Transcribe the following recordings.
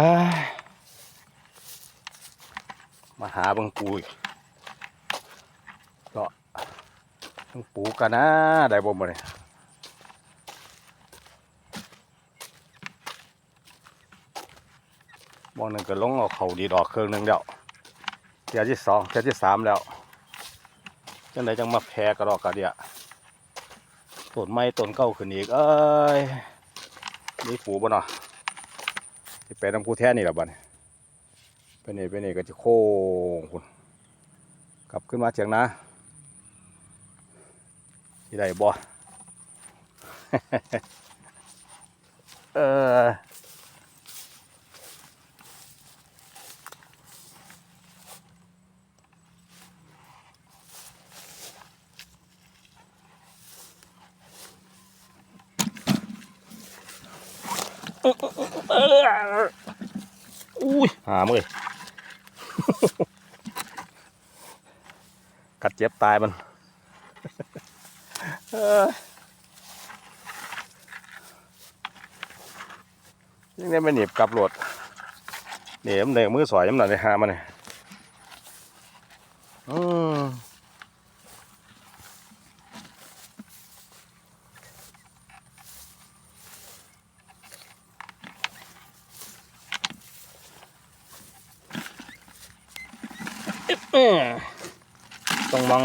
ามาหาบังปูอีกก็เบังปูกันนะ ได้บ่มาเนี่ยมองหนึ่งก็ลงเอาเขาดีดอกเครื่องหนึ่งแล้วเทียที่สองเทียที่สามแล้วจังไดจังมาแพ้กระดอกกระเดียต้นไม้ต้นเก้าขึ้นอีก เอ้ยนี่ปูบ่เนาะ ที่ไปน้ำกูแท้นี่แหละบัดนี้ไปนี่ไปนี่ก็จะโค้งคุณกลับขึ้นมาเฉียงนะที่ได้บ่เออ อุ้ยหามเลยกัดเจ็บตายมันยังได้ไม่หนีบกลับรถเหนียมเหนียมือสอยน้ำหนักในหามันเลยอืม เออต้องมอง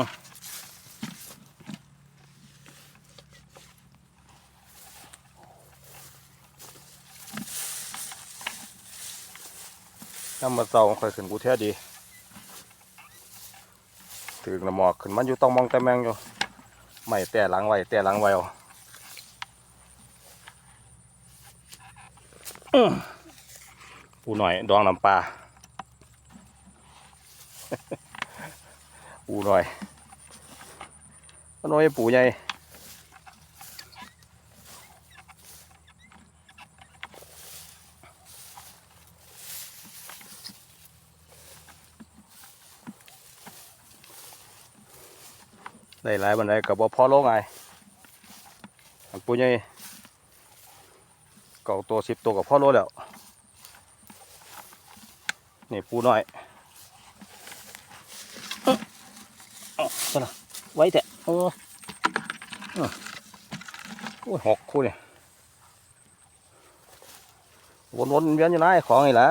น้ำมาเตาค่อยขึ้นกูแท้ดีถึงละหมอกขึ้นมันอยู่ต้องมองแต่แมงอยู่ไม่แต่หลังไว้แต่หลังไว้เอาอื้อปูหน่อยดองน้ำปลา ปูหน่อยก็น้อยปูใหญ่ได้หลายบันไดกับบ่พอโลงไงปูใหญ่เก่าตัวสิบตัวกับพ่อโลแล้ว นี่ปูน้อย เอาไปละไว้แต่โอ้โอ้ยหกคู่เนี่ยวนๆเวียนอยู่นะไอ้ของนี่แหละ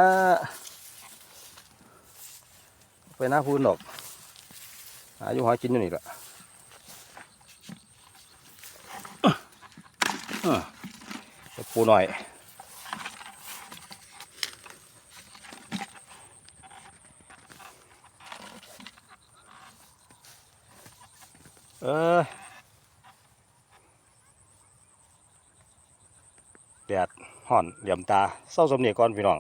ไปหน้าพื้นดอกหายู่หากินอยู่นี่แหละปูหน่อย เออแดดห่อนเหลี่ยมตาเศร้าสมเนียก่อนพี่น้อง